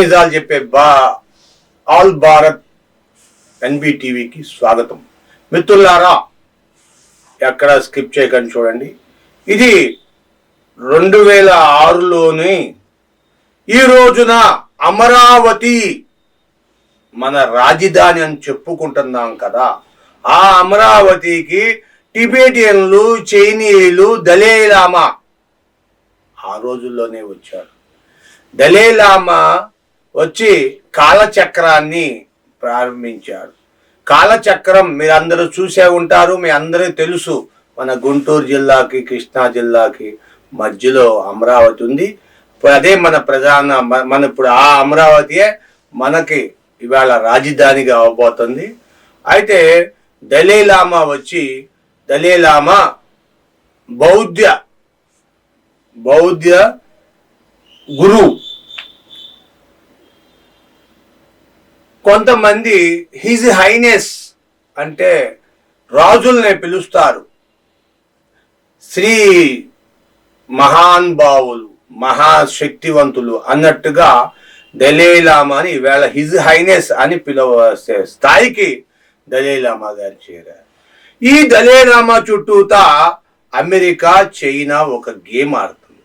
నిజాలు చెప్పే బా ఆల్ భారత్ ఎన్బిటీవీకి స్వాగతం. మిత్రులారా ఎక్కడ స్కిప్ చేయకండి చూడండి. ఇది రెండు వేల ఆరులోని ఈ రోజున అమరావతి మన రాజధాని అని చెప్పుకుంటున్నాం కదా. ఆ అమరావతికి టిబేటియన్లు చైనీయులు దళేలామా ఆ రోజుల్లోనే వచ్చారు. దళేలామా వచ్చి కాలచక్రాన్ని ప్రారంభించాడు కాలచక్రం మీరు అందరూ చూసే ఉంటారు మీ అందరూ తెలుసు. మన గుంటూరు జిల్లాకి కృష్ణా జిల్లాకి మధ్యలో అమరావతి ఉంది. ఇప్పుడు అదే మన ప్రధాన మన ఇప్పుడు ఆ అమరావతియే మనకి ఇవాళ రాజధానిగా అవబోతుంది. అయితే దళీలామా వచ్చి దళీలామా బౌద్ధ బౌద్ధ గురువు కొంతమంది హిజ్ హైనెస్ అంటే రాజుల్ని పిలుస్తారు. శ్రీ మహాన్ భావులు మహాశక్తివంతులు అన్నట్టుగా దలీలామాని ఈవేళ హిజ్ హైనెస్ అని పిలవ స్థాయికి దలైలామా గారు చేరారు. ఈ దలైలామా చుట్టూతా అమెరికా చైనా ఒక గేమ్ ఆడుతుంది.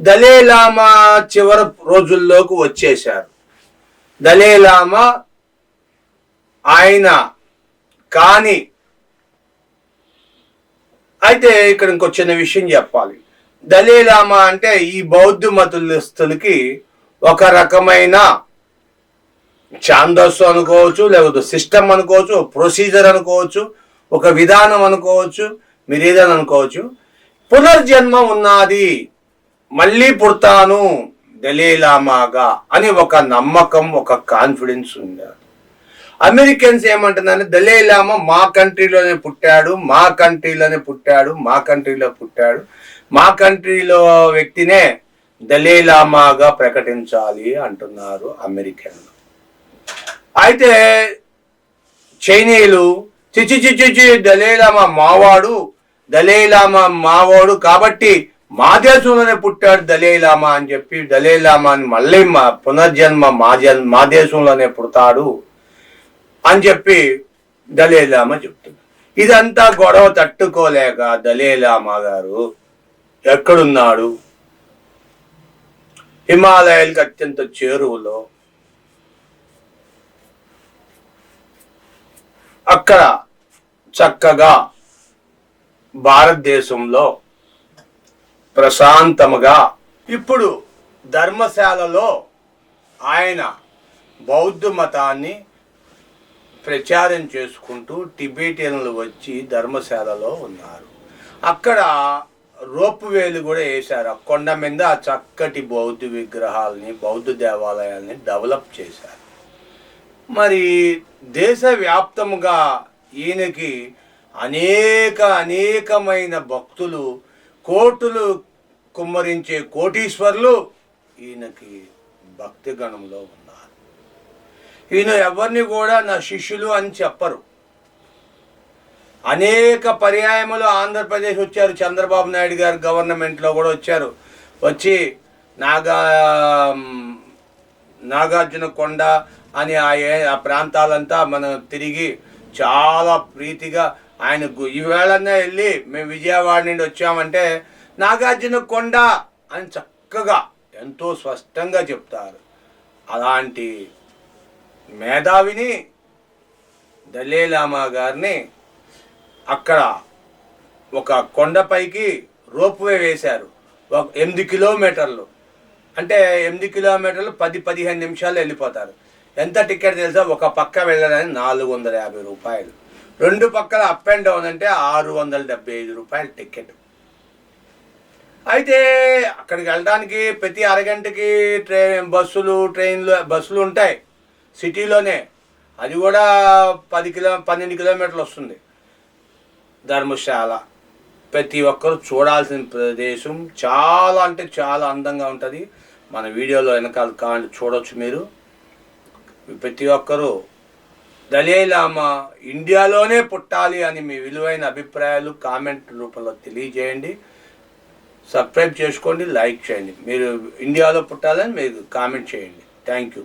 దలైలామా చివరి రోజుల్లోకి వచ్చేశారు. దలేలామా ఆయన కాని. అయితే ఇక్కడ ఇంకో చిన్న విషయం చెప్పాలి. దలీలామా అంటే ఈ బౌద్ధ మతస్థులకి ఒక రకమైన ఛాందస్సు అనుకోవచ్చు లేకపోతే సిస్టమ్ అనుకోవచ్చు ప్రొసీజర్ అనుకోవచ్చు ఒక విధానం అనుకోవచ్చు మీరు ఏదైనా అనుకోవచ్చు. పునర్జన్మ ఉన్నది. మళ్ళీ పుడతాను. దలీలామాగా అని ఒక నమ్మకం ఒక కాన్ఫిడెన్స్ ఉంది అమెరికన్స్ ఏమంటున్నారంటే దలీలామా మా కంట్రీలోనే పుట్టాడు మా కంట్రీలోనే పుట్టాడు మా కంట్రీలో పుట్టాడు. మా కంట్రీలో వ్యక్తినే దలీలామాగా ప్రకటించాలి అంటున్నారు అమెరికన్లు. అయితే చైనీయులు చిచి చిచి చి దలీలామా మావాడు దలీలామా మావాడు కాబట్టి మా దేశంలోనే పుట్టాడు దలీలామా అని చెప్పి దలీలామాని మళ్ళీ మా పునర్జన్మ మా జన్ మా దేశంలోనే పుడతాడు అని చెప్పి దలీలామా చెప్తుంది. ఇదంతా గొడవ తట్టుకోలేక దలీలామా గారు ఎక్కడున్నాడు? హిమాలయాలకు అత్యంత చేరువలో అక్కడ చక్కగా భారతదేశంలో ప్రశాంతముగా. ఇప్పుడు ధర్మశాలలో ఆయన బౌద్ధ మతాన్ని ప్రచారం చేసుకుంటూ టిబేటియన్లు వచ్చి ధర్మశాలలో ఉన్నారు. అక్కడ రోపు వేలు కూడా వేశారు. ఆ కొండ మీద ఆ చక్కటి బౌద్ధ విగ్రహాలని బౌద్ధ దేవాలయాల్ని డెవలప్ చేశారు. మరి దేశవ్యాప్తముగా ఈయనకి అనేక అనేకమైన భక్తులు కోటులు కుమ్మరించే కోటీశ్వర్లు ఈయనకి భక్తి గణంలో ఉన్నారు. ఈయన ఎవరిని కూడా నా శిష్యులు అని చెప్పరు. అనేక పర్యాయములు ఆంధ్రప్రదేశ్ వచ్చారు. చంద్రబాబు నాయుడు గారు గవర్నమెంట్లో కూడా వచ్చారు. వచ్చి నాగా నాగార్జున కొండ అని ఆ ఏ- ఆ ప్రాంతాలంతా మనం తిరిగి చాలా ప్రీతిగా ఆయన ఈవేళనే వెళ్ళి మేము విజయవాడ నుండి వచ్చామంటే నాగార్జున కొండ అని చక్కగా ఎంతో స్పష్టంగా చెప్తారు. అలాంటి మేధావిని దలేలామా గారిని అక్కడ ఒక కొండపైకి రోప్వే వేశారు. ఒక ఎనిమిది కిలోమీటర్లు. అంటే ఎనిమిది కిలోమీటర్లు పది పదిహేను నిమిషాలు వెళ్ళిపోతారు. ఎంత టికెట్ తెలుసా? ఒక పక్క వెళ్ళడానికి నాలుగు వందల యాభై రూపాయలు. రెండు పక్కల అప్ అండ్ డౌన్ అంటే ఆరు వందల డెబ్బై ఐదు రూపాయల టికెట్ అయితే అక్కడికి వెళ్ళడానికి ప్రతి అరగంటకి ట్రైన్ బస్సులు ట్రైన్లు బస్సులు ఉంటాయి. సిటీలోనే. అది కూడా పది కిలో పన్నెండు కిలోమీటర్లు వస్తుంది. ధర్మశాల. ప్రతి ఒక్కరు చూడాల్సిన ప్రదేశం చాలా అంటే చాలా అందంగా ఉంటుంది. మన వీడియోలో వెనకాల కాండి చూడవచ్చు మీరు. ప్రతి ఒక్కరూ దలీలామా ఇండియాలోనే పుట్టాలి అని మీ విలువైన అభిప్రాయాలు కామెంట్ రూపంలో తెలియజేయండి. సబ్స్క్రైబ్ చేసుకోండి లైక్ చేయండి. మీరు ఇండియాలో పుట్టాలని మీరు కామెంట్ చేయండి. Thank you.